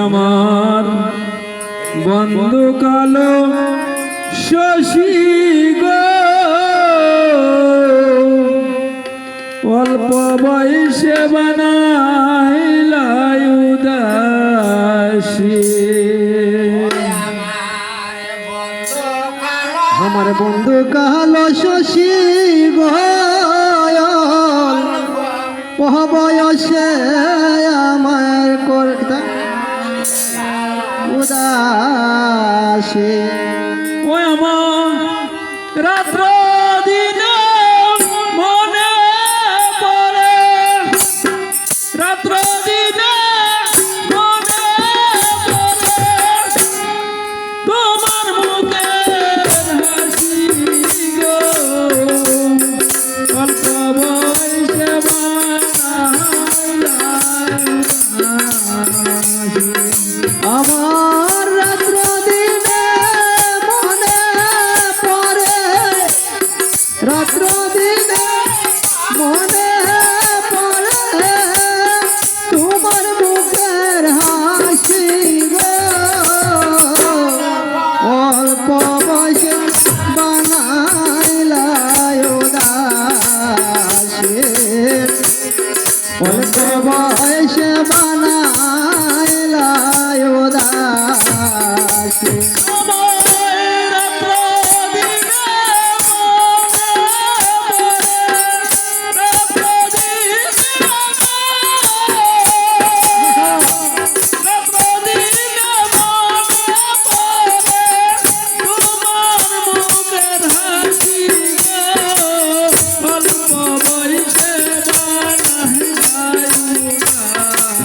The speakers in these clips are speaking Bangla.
আমার বন্ধু কালো শশী গো। অল্প বয়সে বানাইলাই উদাসী। আমার বন্ধু কালো শশী পহ বয়সে উদাসী ওই আমার রাত্র দিনে মনে পড়ে। রাত্র দিনে মনে পড়ে। তোমার মুখের হাসি গো। অল্প বয়সে আমার রাত্র দিনে মনে পড়ে তোমার মুখের হাসি অল্প বয়সে বানাইলাই উদাসী। অল্প বয়সে বানাইলাই উদাসী।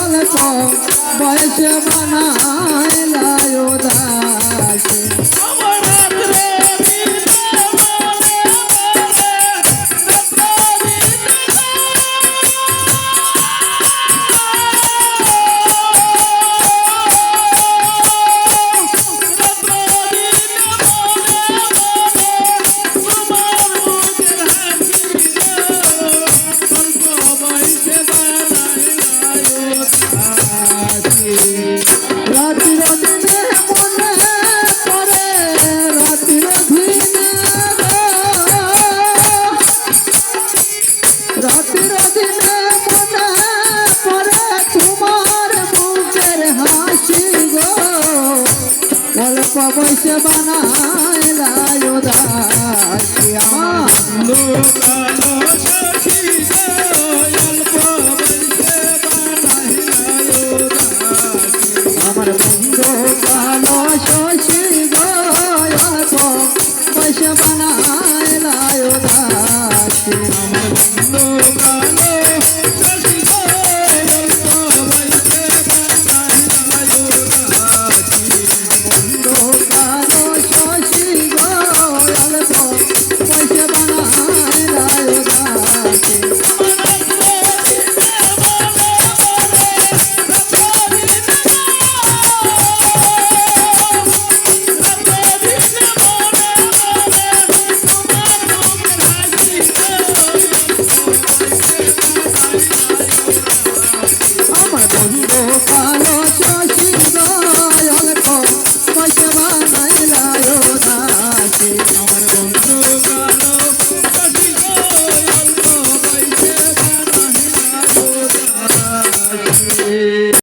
অল্প বয়সে বানাইলাই অল্প বয়সে বানাইলাই উদাসী আমার। আমার বন্ধু কালো শশী গল্প পয়সা বানাইলাই Sugar